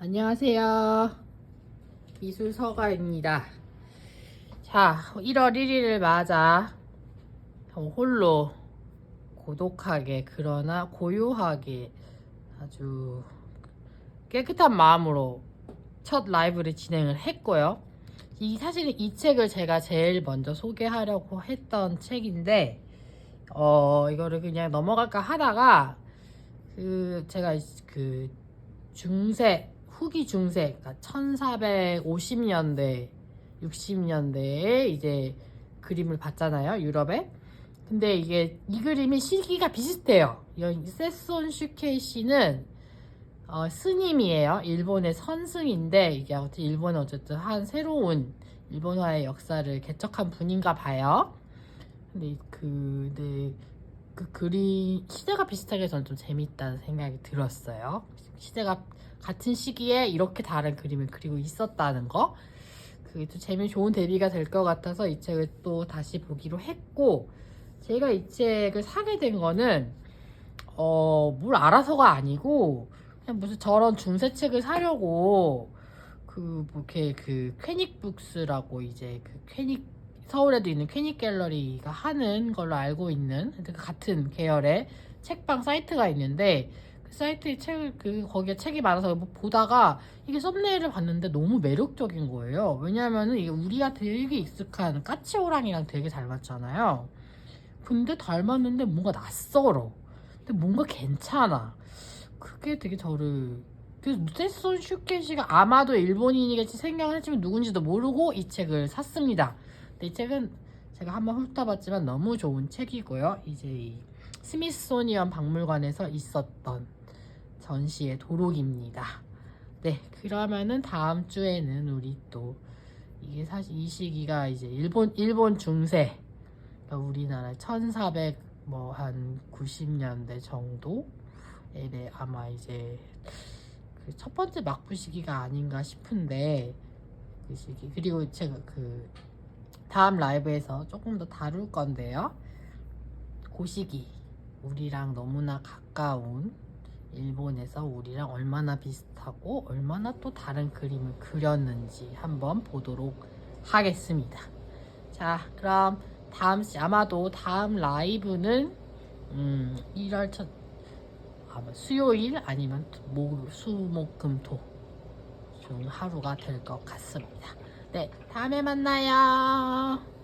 안녕하세요. 미술서가입니다. 자, 1월 1일을 맞아 홀로 고독하게 그러나 고요하게 아주 깨끗한 마음으로 첫 라이브를 진행을 했고요. 이 사실 이 책을 제가 제일 먼저 소개하려고 했던 책인데 어 이거를 그냥 넘어갈까 하다가 그 제가 그 중세 후기 중세 그러니까 1450년대 60년대에 이제 그림을 봤잖아요 유럽에. 근데 이게 이 그림이 시기가 비슷해요. 이 세손 슈케이시는 어, 스님이에요. 일본의 선승인데 이게 어쨌든 일본은 어쨌든 한 새로운 일본화의 역사를 개척한 분인가 봐요. 근데 그 근데 그 그림 시대가 비슷하게 저는 좀 재밌다는 생각이 들었어요. 시대가 같은 시기에 이렇게 다른 그림을 그리고 있었다는 거 그게 또 재미 좋은 대비가 될 것 같아서 이 책을 또 다시 보기로 했고 제가 이 책을 사게 된 거는 어 뭘 알아서가 아니고 그냥 무슨 저런 중세 책을 사려고 그뭐 이렇게 그 퀘닉북스라고 이제 그 퀘닉 서울에도 있는 퀘닉 갤러리가 하는 걸로 알고 있는 그 같은 계열의 책방 사이트가 있는데 그 사이트에 책을 그 거기에 책이 많아서 뭐 보다가 이게 썸네일을 봤는데 너무 매력적인 거예요. 왜냐하면은 이게 우리가 되게 익숙한 까치호랑이랑 되게 닮았잖아요. 근데 닮았는데 뭔가 낯설어. 근데 뭔가 괜찮아. 그게 되게 저를 그래서 무테손 슈케시가 아마도 일본인이겠지 생각을 했지만 누군지도 모르고 이 책을 샀습니다. 이 책은 제가 한번 훑어봤지만 너무 좋은 책이고요. 이제 이 스미소니언 박물관에서 있었던 전시의 도록입니다. 네, 그러면은 다음 주에는 우리 또 이게 사실 이 시기가 이제 일본 일본 중세 그러니까 우리나라 1400 뭐 한 90년대 정도에 네, 아마 이제 그 첫 번째 막부 시기가 아닌가 싶은데 그 시기 그리고 제가 그 다음 라이브에서 조금 더 다룰 건데요. 그 시기 우리랑 너무나 가까운 일본에서 우리랑 얼마나 비슷하고 얼마나 또 다른 그림을 그렸는지 한번 보도록 하겠습니다. 자, 그럼 다음 시 아마도 다음 라이브는 음, 1월 첫 아마 수요일 아니면 목, 수, 목, 금, 토 중 하루가 될 것 같습니다. 네, 다음에 만나요.